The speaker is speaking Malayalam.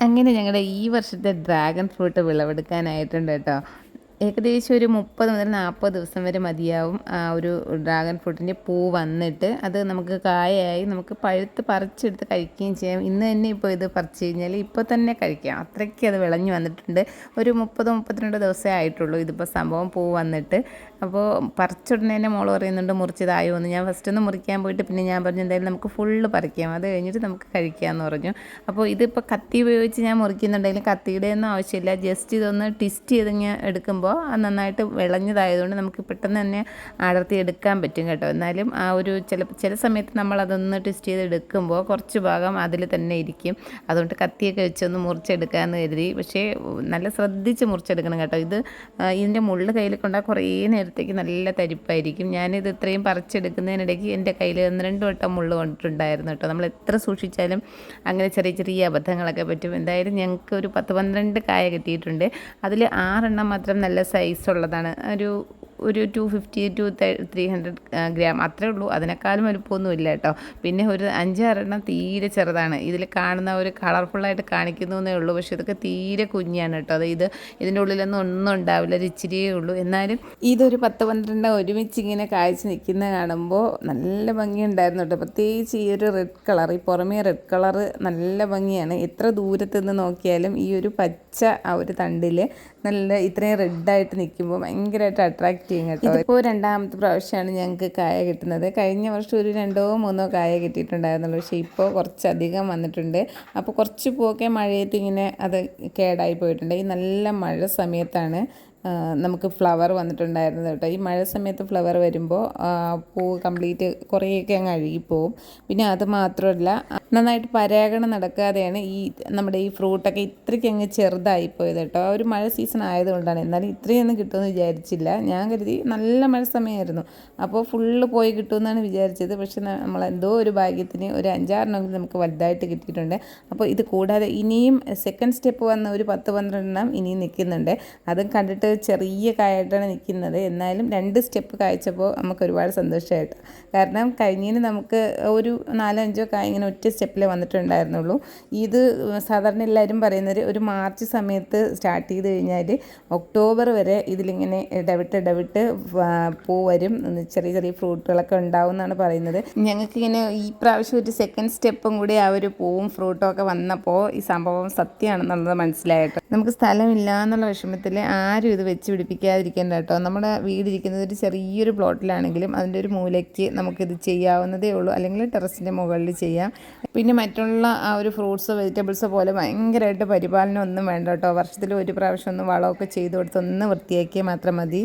അങ്ങനെ ഞങ്ങളുടെ ഈ വർഷത്തെ ഡ്രാഗൺ ഫ്രൂട്ട് വിളവെടുക്കാനായിട്ടുണ്ട് കേട്ടോ ഏകദേശം ഒരു മുപ്പത് മുതൽ നാൽപ്പത് ദിവസം വരെ മതിയാവും ആ ഒരു ഡ്രാഗൺ ഫ്രൂട്ടിന്റെ പൂ വന്നിട്ട്. അത് നമുക്ക് കായയായി നമുക്ക് പഴുത്ത് പറിച്ചെടുത്ത് കഴിക്കുകയും ചെയ്യാം. ഇന്ന് തന്നെ ഇപ്പോൾ ഇത് പറിച്ചു കഴിഞ്ഞാൽ ഇപ്പോൾ തന്നെ കഴിക്കാം. അത്രയ്ക്ക് അത് വിളഞ്ഞു വന്നിട്ടുണ്ട്. ഒരു മുപ്പത് മുപ്പത്തിരണ്ട് ദിവസമേ ആയിട്ടുള്ളൂ ഇതിപ്പോൾ സംഭവം പൂ വന്നിട്ട്. അപ്പോൾ പറിച്ചുടനെ തന്നെ മോൾ പറയുന്നുണ്ട് മുറിച്ചതായോ? എന്ന്. ഞാൻ ഫസ്റ്റ് ഒന്ന് മുറിക്കാൻ പോയിട്ട് പിന്നെ ഞാൻ പറഞ്ഞു എന്തായാലും നമുക്ക് ഫുള്ള് പറിക്കാം. അത് കഴിഞ്ഞിട്ട് നമുക്ക് കഴിക്കാമെന്ന് പറഞ്ഞു. അപ്പോൾ ഇതിപ്പോൾ കത്തി ഉപയോഗിച്ച് ഞാൻ മുറിക്കുന്നുണ്ടെങ്കിൽ കത്തിയുടെ ഒന്നും ആവശ്യമില്ല. ജസ്റ്റ് ഇതൊന്ന് ട്വിസ്റ്റ് ചെയ്ത് ഞാൻ എടുക്കുമ്പോൾ അത് നന്നായിട്ട് വിളഞ്ഞതായതുകൊണ്ട് നമുക്ക് പെട്ടെന്ന് തന്നെ അടർത്തി എടുക്കാൻ പറ്റും കേട്ടോ. എന്നാലും ആ ഒരു ചില ചില സമയത്ത് നമ്മൾ അതൊന്ന് ട്വിസ്റ്റ് ചെയ്ത് എടുക്കുമ്പോൾ കുറച്ച് ഭാഗം അതിൽ തന്നെ ഇരിക്കും. അതുകൊണ്ട് കത്തിയൊക്കെ വെച്ചൊന്ന് മുറിച്ചെടുക്കാമെന്ന് കരുതി. പക്ഷേ നല്ല ശ്രദ്ധിച്ച് മുറിച്ചെടുക്കണം കേട്ടോ. ഇത് ഇതിന്റെ മുള്ള് കയ്യിൽ കൊണ്ടാൽ കുറേ നേരത്തേക്ക് നല്ല തരിപ്പായിരിക്കും. ഞാനിത് ഇത്രയും പറിച്ചെടുക്കുന്നതിനിടയ്ക്ക് എന്റെ കയ്യിൽ ഒന്ന് രണ്ട് വട്ടം മുള്ള് കൊണ്ടിട്ടുണ്ടായിരുന്നു കേട്ടോ. നമ്മൾ എത്ര സൂക്ഷിച്ചാലും അങ്ങനെ ചെറിയ ചെറിയ അബദ്ധങ്ങളൊക്കെ പറ്റും. എന്തായാലും ഞങ്ങൾക്ക് ഒരു പത്ത് പന്ത്രണ്ട് കായ കിട്ടിയിട്ടുണ്ട്. അതിൽ ആറെണ്ണം മാത്രം നല്ല സൈസ് ഉള്ളതാണ്. ഒരു ഒരു two fifty two three hundred gram അത്രേ ഉള്ളൂ. അതിനേക്കാളും വലുപ്പമൊന്നും ഇല്ല കേട്ടോ. പിന്നെ ഒരു അഞ്ചാറെണ്ണം തീരെ ചെറുതാണ്. ഇതിൽ കാണുന്ന ഒരു കളർഫുള്ളായിട്ട് എന്നേ ഉള്ളൂ. പക്ഷേ ഇതൊക്കെ തീരെ കുഞ്ഞാണ് കേട്ടോ. അത് ഇത് ഇതിന്റെ ഉള്ളിലൊന്നും ഒന്നും ഉണ്ടാവില്ല. ഒരു ഇച്ചിരിയേ ഉള്ളൂ. എന്നാലും ഇതൊരു പത്ത് പന്ത്രണ്ട് ഒരുമിച്ച് ഇങ്ങനെ കാഴ്ച നിൽക്കുന്ന കാണുമ്പോൾ നല്ല ഭംഗിയുണ്ടായിരുന്നു കേട്ടോ. പ്രത്യേകിച്ച് ഈ ഒരു റെഡ് കളർ ഈ പുറമേ റെഡ് കളർ നല്ല ഭംഗിയാണ്. എത്ര ദൂരത്ത് നിന്ന് നോക്കിയാലും ഈ ഒരു പച്ച ആ ഒരു തണ്ടിൽ നല്ല ഇത്രയും റെഡായിട്ട് നിൽക്കുമ്പോൾ ഭയങ്കരമായിട്ട് അട്രാക്ട് ചെയ്യും കേട്ടോ. ഇപ്പോൾ രണ്ടാമത്തെ പ്രാവശ്യമാണ് ഞങ്ങൾക്ക് കായ കിട്ടുന്നത്. കഴിഞ്ഞ വർഷം ഒരു രണ്ടോ മൂന്നോ കായ കിട്ടിയിട്ടുണ്ടായിരുന്നുള്ളൂ. പക്ഷേ ഇപ്പോൾ കുറച്ചധികം വന്നിട്ടുണ്ട്. അപ്പോൾ കുറച്ച് പോക്കെ മഴയത്ത് ഇങ്ങനെ അത് കേടായി പോയിട്ടുണ്ട്. ഈ നല്ല മഴ സമയത്താണ് നമുക്ക് ഫ്ലവർ വന്നിട്ടുണ്ടായിരുന്നത് കേട്ടോ. ഈ മഴ സമയത്ത് ഫ്ലവർ വരുമ്പോൾ പൂ കംപ്ലീറ്റ് കുറേയൊക്കെ അങ്ങ് അഴുകിപ്പോവും. പിന്നെ അത് മാത്രമല്ല നന്നായിട്ട് പരാഗണം നടക്കാതെയാണ് ഈ നമ്മുടെ ഈ ഫ്രൂട്ടൊക്കെ ഇത്രയ്ക്ക് അങ്ങ് ചെറുതായിപ്പോയത് കേട്ടോ. ഒരു മഴ സീസൺ ആയതുകൊണ്ടാണ്. എന്നാലും ഇത്രയൊന്നും കിട്ടുമെന്ന് വിചാരിച്ചില്ല. ഞാൻ കരുതി നല്ല മഴ സമയമായിരുന്നു അപ്പോൾ ഫുള്ള് പോയി കിട്ടുമെന്നാണ് വിചാരിച്ചത്. പക്ഷെ നമ്മൾ എന്തോ ഒരു ഭാഗ്യത്തിന് ഒരു അഞ്ചാറെണ്ണമെങ്കിലും നമുക്ക് വലുതായിട്ട് കിട്ടിയിട്ടുണ്ട്. അപ്പോൾ ഇത് കൂടാതെ ഇനിയും സെക്കൻഡ് സ്റ്റെപ്പ് വന്ന ഒരു പത്ത് പന്ത്രണ്ടെണ്ണം ഇനിയും നിൽക്കുന്നുണ്ട്. അതും കണ്ടിട്ട് ചെറിയ കായായിട്ടാണ് നിൽക്കുന്നത്. എന്നാലും രണ്ട് സ്റ്റെപ്പ് കായ്ച്ചപ്പോൾ നമുക്ക് ഒരുപാട് സന്തോഷമായിട്ട് കാരണം കഴിഞ്ഞതിന് നമുക്ക് ഒരു നാലോ അഞ്ചോ കായ ഇങ്ങനെ ഒറ്റ സ്റ്റെപ്പിലേ വന്നിട്ടുണ്ടായിരുന്നുള്ളൂ. ഇത് സാധാരണ എല്ലാവരും പറയുന്നത് ഒരു മാർച്ച് സമയത്ത് സ്റ്റാർട്ട് ചെയ്ത് കഴിഞ്ഞാൽ ഒക്ടോബർ വരെ ഇതിലിങ്ങനെ ഇടവിട്ട് ഇടവിട്ട് പൂ വരും ചെറിയ ചെറിയ ഫ്രൂട്ടുകളൊക്കെ ഉണ്ടാവും എന്നാണ് പറയുന്നത്. ഞങ്ങൾക്കിങ്ങനെ ഈ പ്രാവശ്യം ഒരു സെക്കൻഡ് സ്റ്റെപ്പും കൂടി ആ ഒരു പൂവും ഫ്രൂട്ടും ഒക്കെ വന്നപ്പോൾ ഈ സംഭവം സത്യമാണെന്നുള്ളത് മനസ്സിലായിട്ട് നമുക്ക് സ്ഥലമില്ല എന്നുള്ള വിഷമത്തിൽ ആരും ഇത് വെച്ച് പിടിപ്പിക്കാതിരിക്കേണ്ട കേട്ടോ. നമ്മുടെ വീടിരിക്കുന്നത് ഒരു ചെറിയൊരു പ്ലോട്ടിലാണെങ്കിലും അതിന്റെ ഒരു മൂലയ്ക്ക് നമുക്കിത് ചെയ്യാവുന്നതേ ഉള്ളൂ. അല്ലെങ്കിൽ ടെറസിന്റെ മുകളിൽ ചെയ്യാം. പിന്നെ മറ്റുള്ള ആ ഒരു ഫ്രൂട്ട്സ് വെജിറ്റബിൾസ് പോലെ ഭയങ്കരമായിട്ട് പരിപാലനം ഒന്നും വേണ്ട കേട്ടോ. വർഷത്തിൽ ഒരു പ്രാവശ്യം ഒന്ന് വളമൊക്കെ ചെയ്ത് കൊടുത്ത് ഒന്ന് വൃത്തിയാക്കിയാൽ മാത്രം മതി.